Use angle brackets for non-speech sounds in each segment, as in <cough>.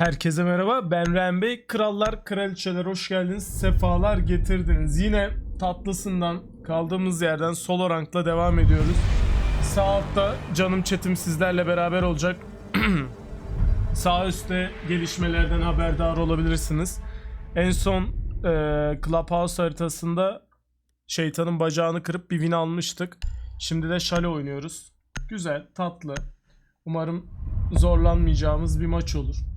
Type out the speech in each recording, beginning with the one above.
Herkese merhaba ben Ren Bey. Krallar, kraliçeler hoş geldiniz. Sefalar getirdiniz. Yine tatlısından kaldığımız yerden solo rankla devam ediyoruz. Sağ altta canım chatim sizlerle beraber olacak. <clears throat> Sağ üstte gelişmelerden haberdar olabilirsiniz. En son e, Clubhouse haritasında şeytanın bacağını kırıp bir win almıştık. Şimdi de şale oynuyoruz. Güzel, tatlı. Umarım zorlanmayacağımız bir maç olur.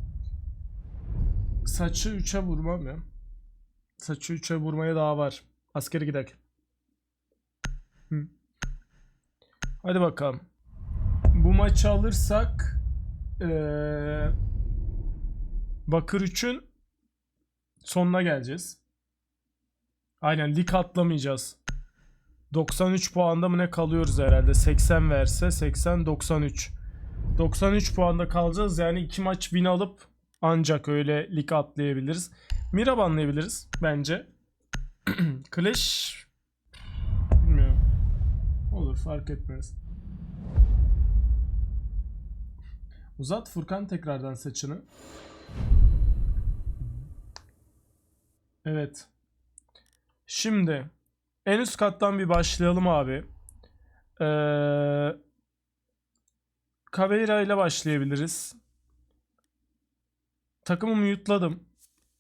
Saçı 3'e vurmam ya. Saçı 3'e vurmaya daha var. Askeri gidelim. Hı. Hadi bakalım. Bu maçı alırsak eee Bakır 3'ün sonuna geleceğiz. Aynen lig atlamayacağız. 93 puanda mı ne kalıyoruz herhalde. 80 verse 80 93. 93 puanda kalacağız. Yani iki maç win alıp ancak öyle lig atlayabiliriz. Mira banlayabiliriz bence. <clears throat> Clash bilmiyorum. Olur fark etmez. Uzat Furkan tekrardan saçını. Evet. Şimdi en üst kattan bir başlayalım abi. Ee, Caveira ile başlayabiliriz. Takımı mute'ladım.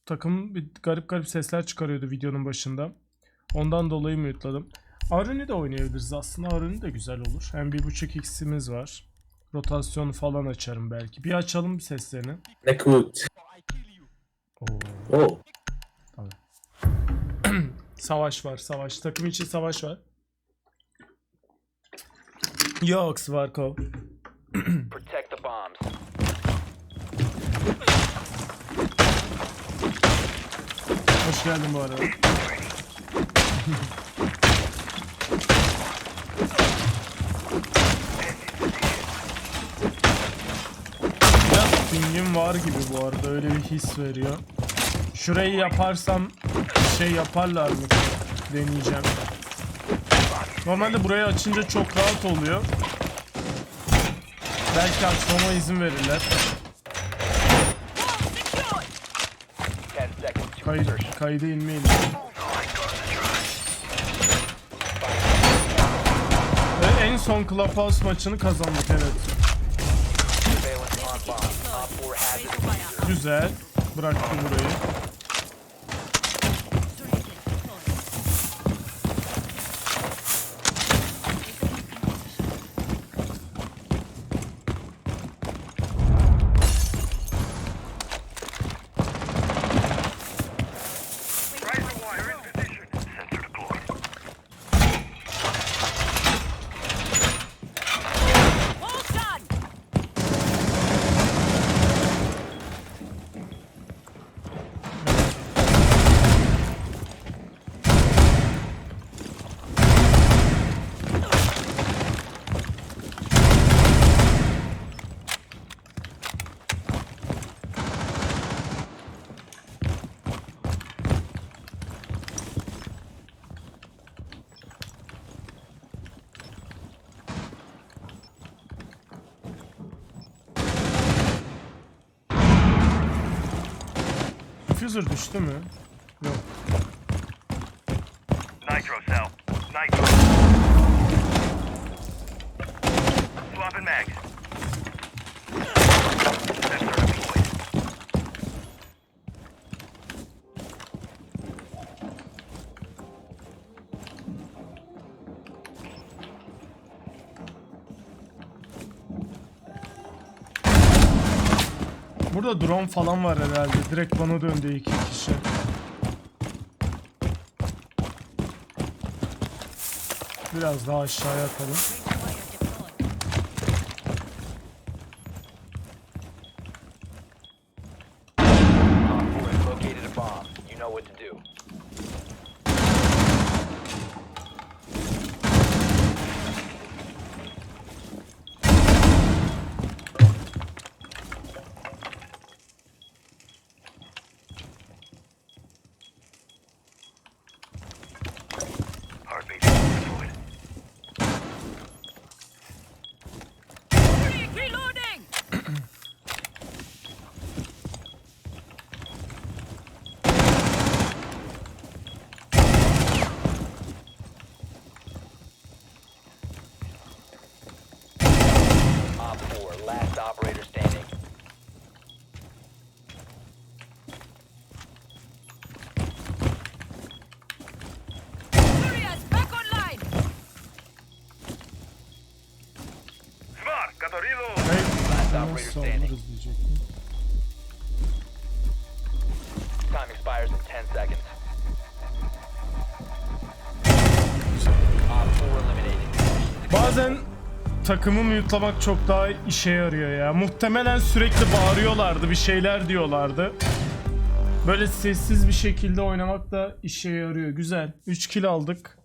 Takım bir garip garip sesler çıkarıyordu videonun başında. Ondan dolayı mute'ladım. Aruni de oynayabiliriz aslında. Aruni de güzel olur. Hem bir buçuk x'imiz var. Rotasyon falan açarım belki. Bir açalım seslerini. Nekut. Oo. Oh. <clears throat> Savaş var, savaş. Takım içi savaş var. Yoks var kov. <clears throat> Protect the bombs. Hoş geldin bu arada. Biraz pingim var gibi bu arada öyle bir his veriyor. Şurayı yaparsam şey yaparlar mı? Deneyeceğim. Normalde burayı açınca çok rahat oluyor. Belki açmama izin verirler. 10 seconds to Kayıt, kayda inmeyin. Ve en son Clubhouse maçını kazandık evet. Surveillance on bomb. Op 4 has it. diffuser. Güzel. Bıraktı burayı. Diffuser düştü mü? Burada drone falan var herhalde. Direkt bana döndü iki kişi. Biraz daha aşağıya atalım. Seconds. Op 4 eliminated. Bazen takımı mute'lamak çok daha işe yarıyor ya. Muhtemelen sürekli bağırıyorlardı, bir şeyler diyorlardı. Böyle sessiz bir şekilde oynamak da işe yarıyor. Güzel. 3 kill aldık.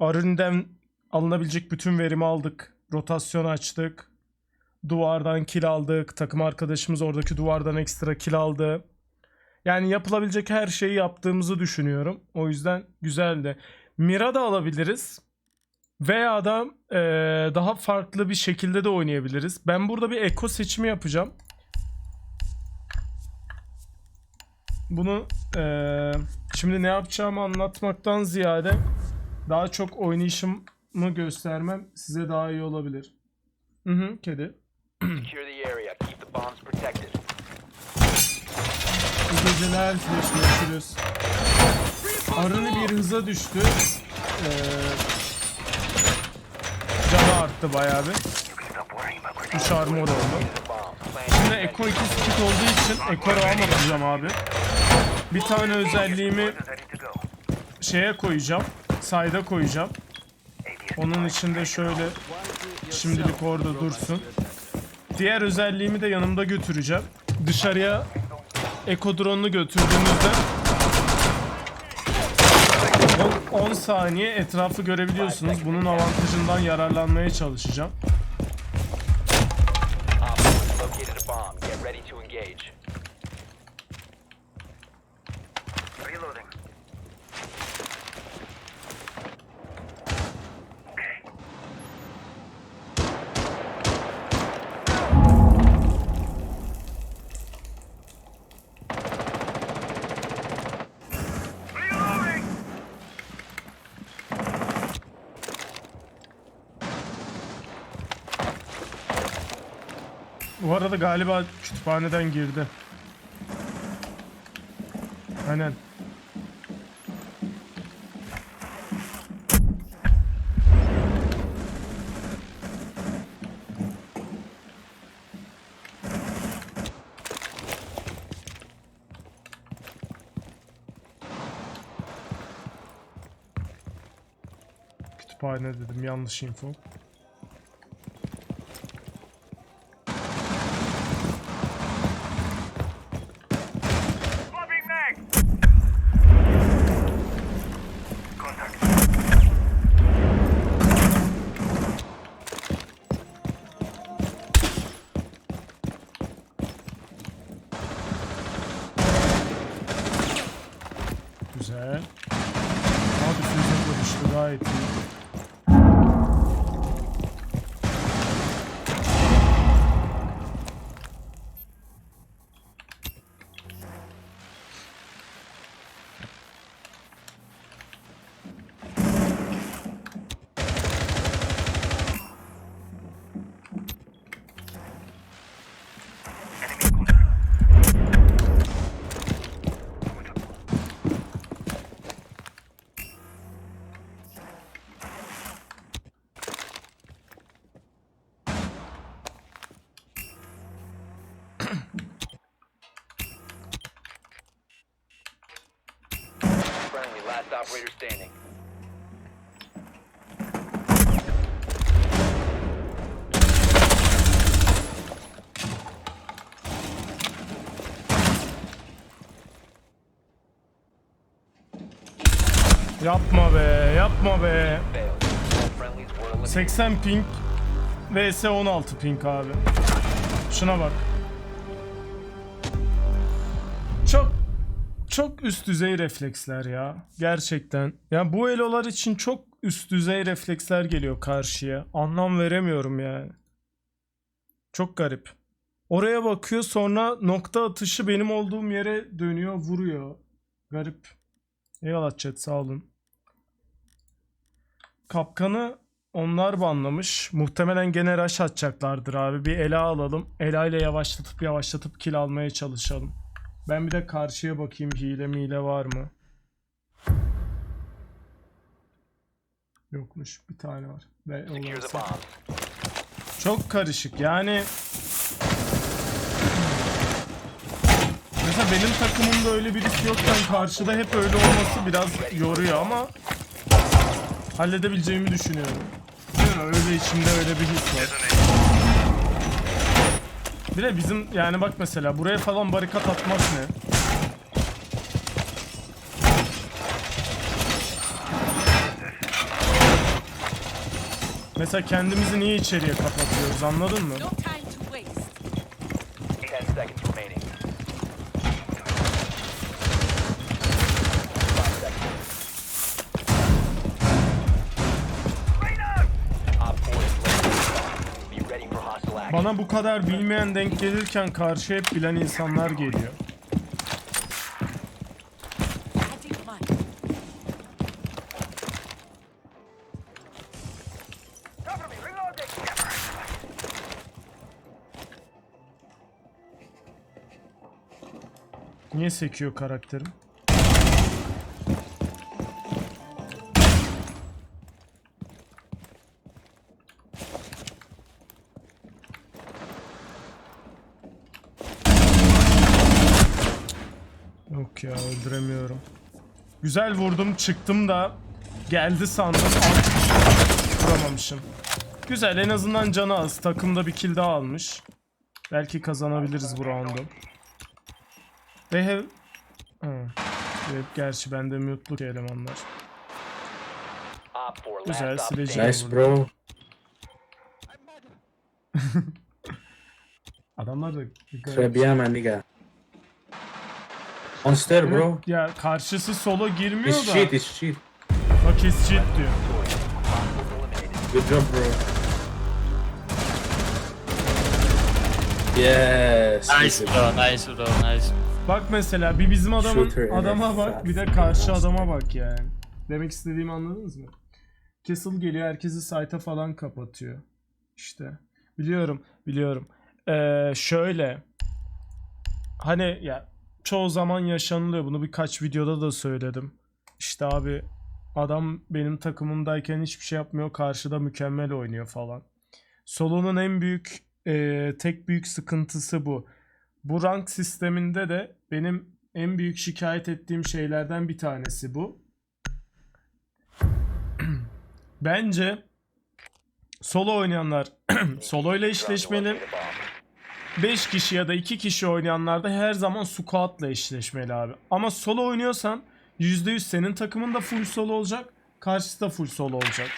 Arın'den alınabilecek bütün verimi aldık. Rotasyon açtık. Duvardan kill aldık. Takım arkadaşımız oradaki duvardan ekstra kill aldı. Yani yapılabilecek her şeyi yaptığımızı düşünüyorum. O yüzden güzeldi. Mira da alabiliriz. Veya da eee, daha farklı bir şekilde de oynayabiliriz. Ben burada bir eko seçimi yapacağım. Bunu eee, şimdi ne yapacağımı anlatmaktan ziyade daha çok oynayışımı göstermem size daha iyi olabilir. Hı hı kedi. Secure the area. Keep the bombs protected. İyi geceler görüşürüz. Arını bir hıza düştü. Eee canı arttı bayağı bir. Grenades. 3 armor oldu. Şimdi Eko 2 split olduğu için Eko Ram atacağım abi. Bir tane özelliğimi şeye koyacağım. Side'a koyacağım. Onun içinde şöyle şimdilik orada dursun. Diğer özelliğimi de yanımda götüreceğim. Dışarıya Eko drone'unu götürdüğümüzde 10 10 saniye etrafı görebiliyorsunuz. Bunun avantajından yararlanmaya çalışacağım. Op 4 has located a bomb. Get ready to engage. Arada galiba kütüphaneden girdi. Aynen. Kütüphane dedim yanlış info. Operator standing. Yapma be, yapma be. Failed. All friendlies were eliminated. 80 ping vs 16 ping abi. Şuna bak. Çok üst düzey refleksler ya. Gerçekten. Ya bu elolar için çok üst düzey refleksler geliyor karşıya. Anlam veremiyorum yani. Çok garip. Oraya bakıyor sonra nokta atışı benim olduğum yere dönüyor vuruyor. Garip. Eyvallah chat sağ olun. Kapkanı onlar banlamış. Muhtemelen gene rush atacaklardır abi. Bir ela alalım. Ela ile yavaşlatıp yavaşlatıp kill almaya çalışalım. Ben bir de karşıya bakayım hile mile var mı? Yokmuş. Bir tane var. Ve. Çok karışık yani. Mesela benim takımımda öyle birisi yokken karşıda hep öyle olması biraz yoruyor ama halledebileceğimi düşünüyorum. Öyle içimde öyle bir his var. Bir de bizim yani bak mesela buraya falan barikat atmak ne? Mesela kendimizi niye içeriye kapatıyoruz anladın mı? Bana bu kadar bilmeyen denk gelirken karşı hep bilen insanlar geliyor. Niye sekiyor karakterim? Güzel vurdum çıktım da geldi sandım vuramamışım. Güzel en azından canı az. Takımda bir kill daha almış. Belki kazanabiliriz bu roundu. They have... Ha. Evet, gerçi bende mute'luk elemanlar. Op 4 last Güzel, sileceğim. Nice bro. <laughs> Adamlar da... My nigga. On stair, bro. Ya karşısı solo girmiyor It's da. cheat, it's cheat. Bak it's cheat diyor. Good job, bro. Yes. Nice bro, nice bro, nice. Bak mesela bir bizim adamın Shooter, adama bak bir de karşı adama bak yani. Demek istediğimi anladınız mı? Castle geliyor herkesi site'a falan kapatıyor. İşte. Biliyorum, biliyorum. Ee, şöyle. Hani ya çoğu zaman yaşanılıyor. Bunu birkaç videoda da söyledim. İşte abi adam benim takımımdayken hiçbir şey yapmıyor. Karşıda mükemmel oynuyor falan. Solo'nun en büyük e, tek büyük sıkıntısı bu. Bu rank sisteminde de benim en büyük şikayet ettiğim şeylerden bir tanesi bu. <clears throat> Bence solo oynayanlar <clears throat> solo ile eşleşmeli. 5 kişi ya da 2 kişi oynayanlar da her zaman squad'la eşleşmeli abi. Ama solo oynuyorsan %100 senin takımın da full solo olacak. Karşısı da full solo olacak.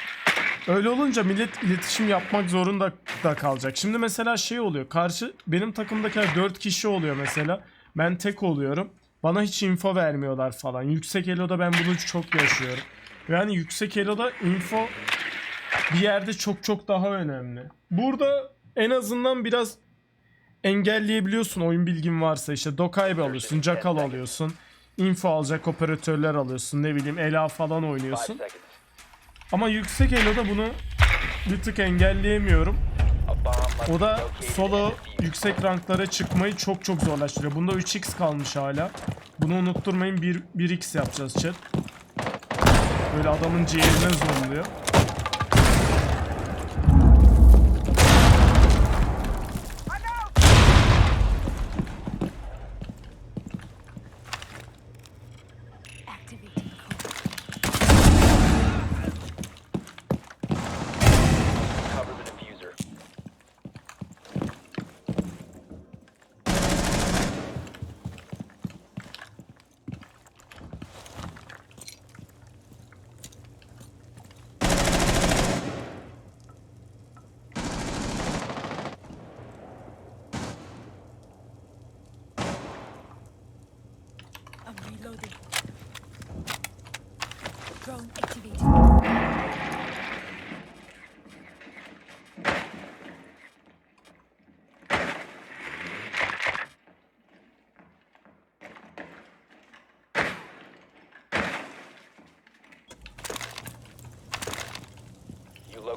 Öyle olunca millet iletişim yapmak zorunda da kalacak. Şimdi mesela şey oluyor. Karşı benim takımdakiler 4 kişi oluyor mesela. Ben tek oluyorum. Bana hiç info vermiyorlar falan. Yüksek elo'da ben bunu çok yaşıyorum. Yani yüksek elo'da info bir yerde çok çok daha önemli. Burada en azından biraz engelleyebiliyorsun oyun bilgin varsa işte Dokaibe alıyorsun, Jackal alıyorsun. Info alacak operatörler alıyorsun ne bileyim Ela falan 5 oynuyorsun. Ama yüksek elo'da bunu bir tık engelleyemiyorum. O da solo defused. yüksek ranklara çıkmayı çok çok zorlaştırıyor. Bunda 3x kalmış hala. Bunu unutturmayın 1, 1x yapacağız chat. Böyle adamın ciğerine zoomluyor.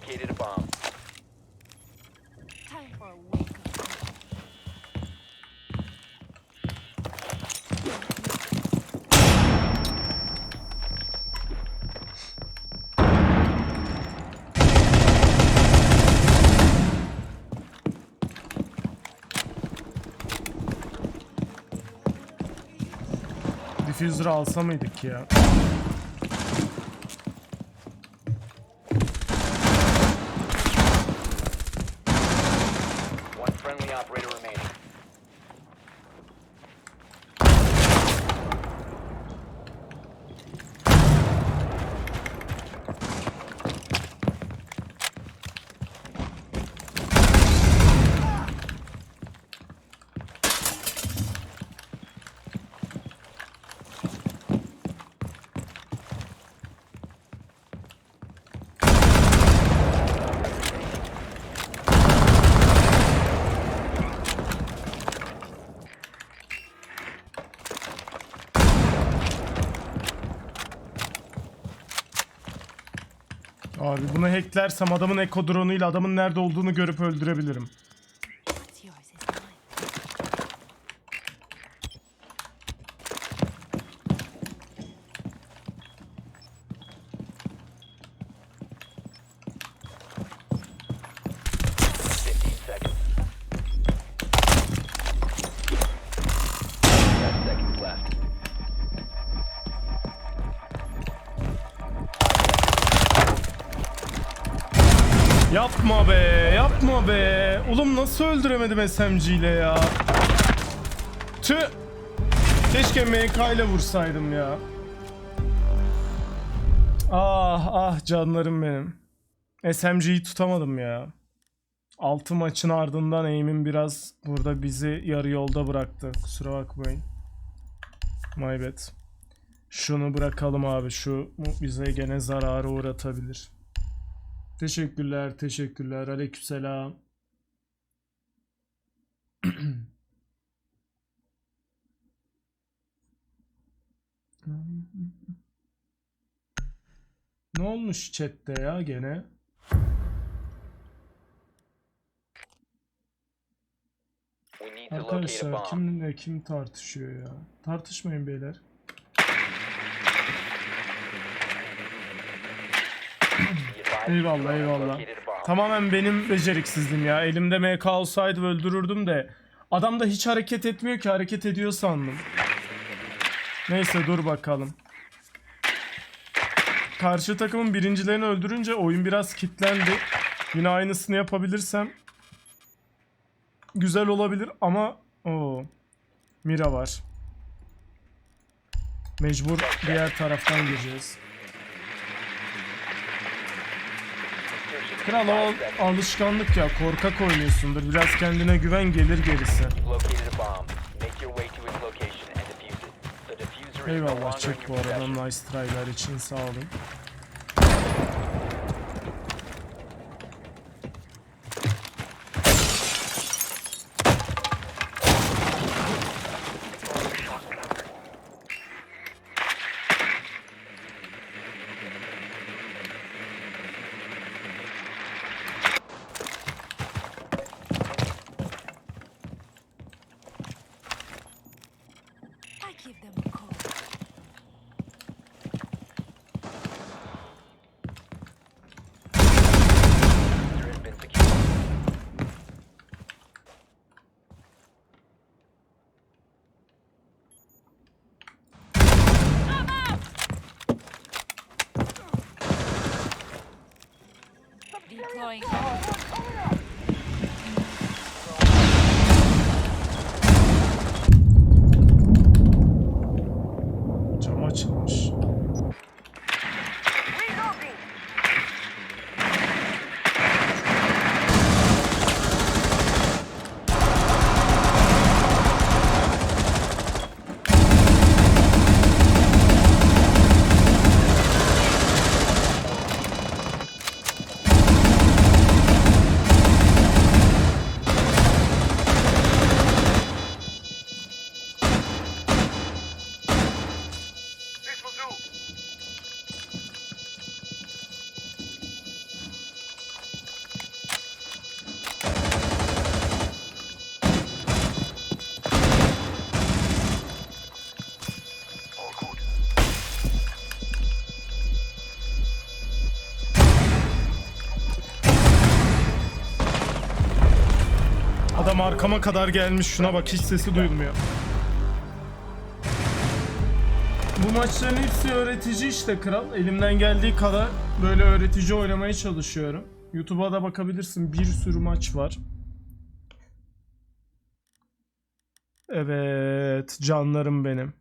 Located a bomb. Time for a wake up. Diffuser'ı alsa mıydık ya? Abi bunu hacklersem adamın eko drone'uyla adamın nerede olduğunu görüp öldürebilirim. Yapma be, yapma be. Oğlum nasıl öldüremedim SMG ile ya? Tüh. Keşke MK ile vursaydım ya. Ah ah canlarım benim. SMG'yi tutamadım ya. 6 maçın ardından aim'im biraz burada bizi yarı yolda bıraktı. Kusura bakmayın. My bad. Şunu bırakalım abi. Şu bize gene zararı uğratabilir. Teşekkürler, teşekkürler. Aleykümselam. <clears throat> ne olmuş chatte ya gene? Arkadaşlar kimle kim tartışıyor ya? Tartışmayın beyler. Be advised, Eyvallah, eyvallah. Tamamen benim beceriksizliğim ya. Elimde MK olsaydı öldürürdüm de. Adam da hiç hareket etmiyor ki hareket ediyor sandım. Neyse dur bakalım. Karşı takımın birincilerini öldürünce oyun biraz kilitlendi. Yine aynısını yapabilirsem güzel olabilir ama o Mira var. Mecbur diğer taraftan gireceğiz. Kral o alışkanlık ya korkak oynuyorsundur. Biraz kendine güven gelir gerisi. Eyvallah çek bu arada nice try'lar için sağ olun. Give them a call. Deploying. Arkama kadar gelmiş şuna bak hiç sesi duyulmuyor. bu maçların hepsi öğretici işte kral. Elimden geldiği kadar böyle öğretici oynamaya çalışıyorum. YouTube'a da bakabilirsin. Bir sürü maç var. Evet, canlarım benim.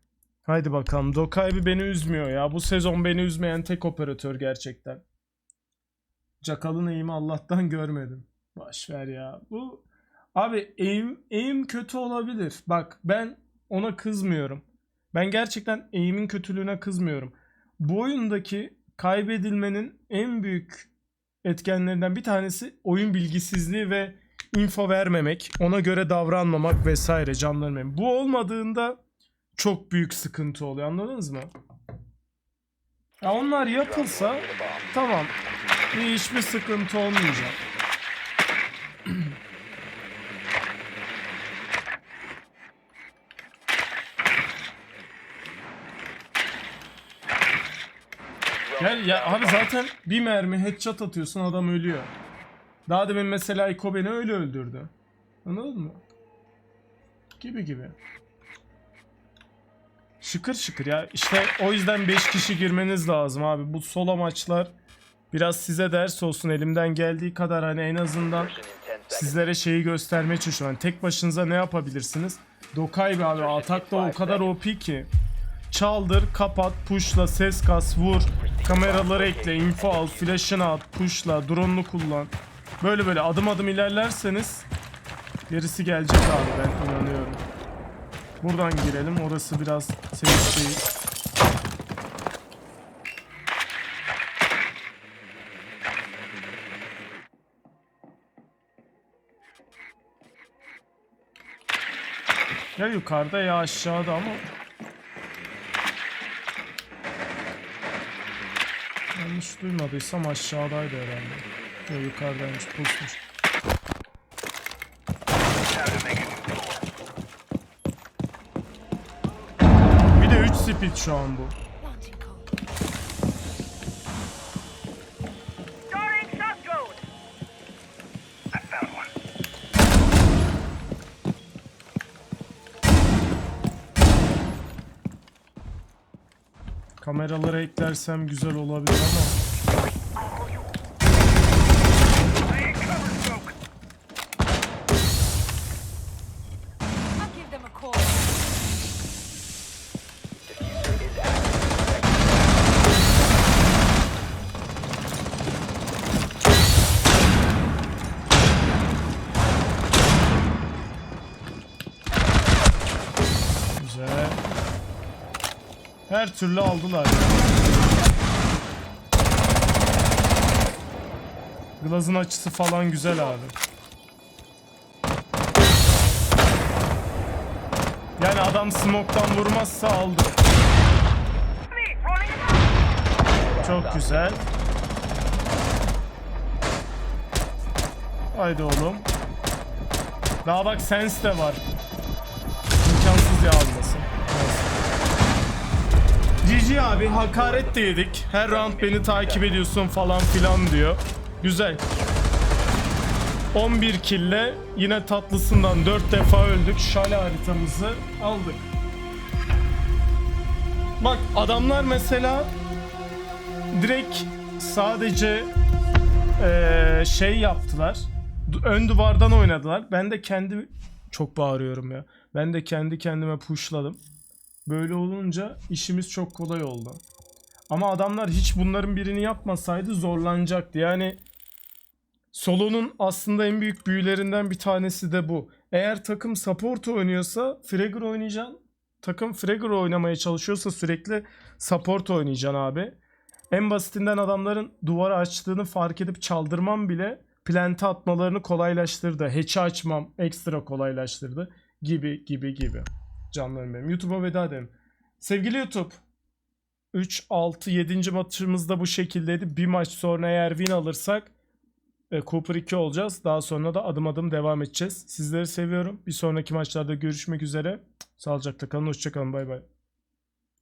Haydi bakalım. Dokaibi beni üzmüyor ya. Bu sezon beni üzmeyen tek operatör gerçekten. Jakal'ın eğimi Allah'tan görmedim. Boş ver ya. Bu abi eğim eğim kötü olabilir. Bak ben ona kızmıyorum. Ben gerçekten eğimin kötülüğüne kızmıyorum. Bu oyundaki kaybedilmenin en büyük etkenlerinden bir tanesi oyun bilgisizliği ve info vermemek, ona göre davranmamak vesaire canlarım. Bu olmadığında çok büyük sıkıntı oluyor anladınız mı? Ya onlar yapılsa tamam hiçbir sıkıntı olmayacak. Gel ya abi zaten bir mermi headshot atıyorsun adam ölüyor. Daha demin mesela Iko beni öyle öldürdü. Anladın mı? Gibi gibi. Şıkır şıkır ya. İşte o yüzden 5 kişi girmeniz lazım abi. Bu solo maçlar biraz size ders olsun. Elimden geldiği kadar hani en azından sizlere şeyi göstermeye çalışıyorum. Hani tek başınıza ne yapabilirsiniz? Dokay be abi atakta o kadar OP ki. Çaldır, kapat, pushla, ses kas, vur. Kameraları ekle, info al, flash'ını at, pushla, drone'unu kullan. Böyle böyle adım adım ilerlerseniz gerisi gelecek abi ben inanıyorum. Buradan girelim. Orası biraz safe değil. Ya yukarıda ya aşağıda ama Yanlış duymadıysam aşağıdaydı herhalde. Ya yukarıdaymış pusmuş. Bir de 3 speed şu an bu. Kameraları eklersem güzel olabilir ama türlü aldılar. Glaz'ın açısı falan güzel abi. Yani adam smoke'tan vurmazsa aldı. Çok güzel. Haydi oğlum. Daha bak Sense de var. GG abi hakaret de yedik. Her round beni takip ediyorsun falan filan diyor. Güzel. 11 kille yine tatlısından 4 defa öldük. Şale haritamızı aldık. Bak adamlar mesela direkt sadece eee, şey yaptılar. Ön duvardan oynadılar. Ben de kendi çok bağırıyorum ya. Ben de kendi kendime pushladım. Böyle olunca işimiz çok kolay oldu. Ama adamlar hiç bunların birini yapmasaydı zorlanacaktı. Yani Solo'nun aslında en büyük büyülerinden bir tanesi de bu. Eğer takım support oynuyorsa Fragger oynayacaksın. Takım Fragger oynamaya çalışıyorsa sürekli support oynayacaksın abi. En basitinden adamların duvarı açtığını fark edip çaldırmam bile plante atmalarını kolaylaştırdı. Hatch'i açmam ekstra kolaylaştırdı. Gibi gibi gibi. Canlarım benim. YouTube'a veda edelim. Sevgili YouTube. 3, 6, 7. maçımız da bu şekildeydi. Bir maç sonra eğer win alırsak e, Cooper 2 olacağız. Daha sonra da adım adım devam edeceğiz. Sizleri seviyorum. Bir sonraki maçlarda görüşmek üzere. Sağlıcakla kalın. Hoşçakalın. Bay bay.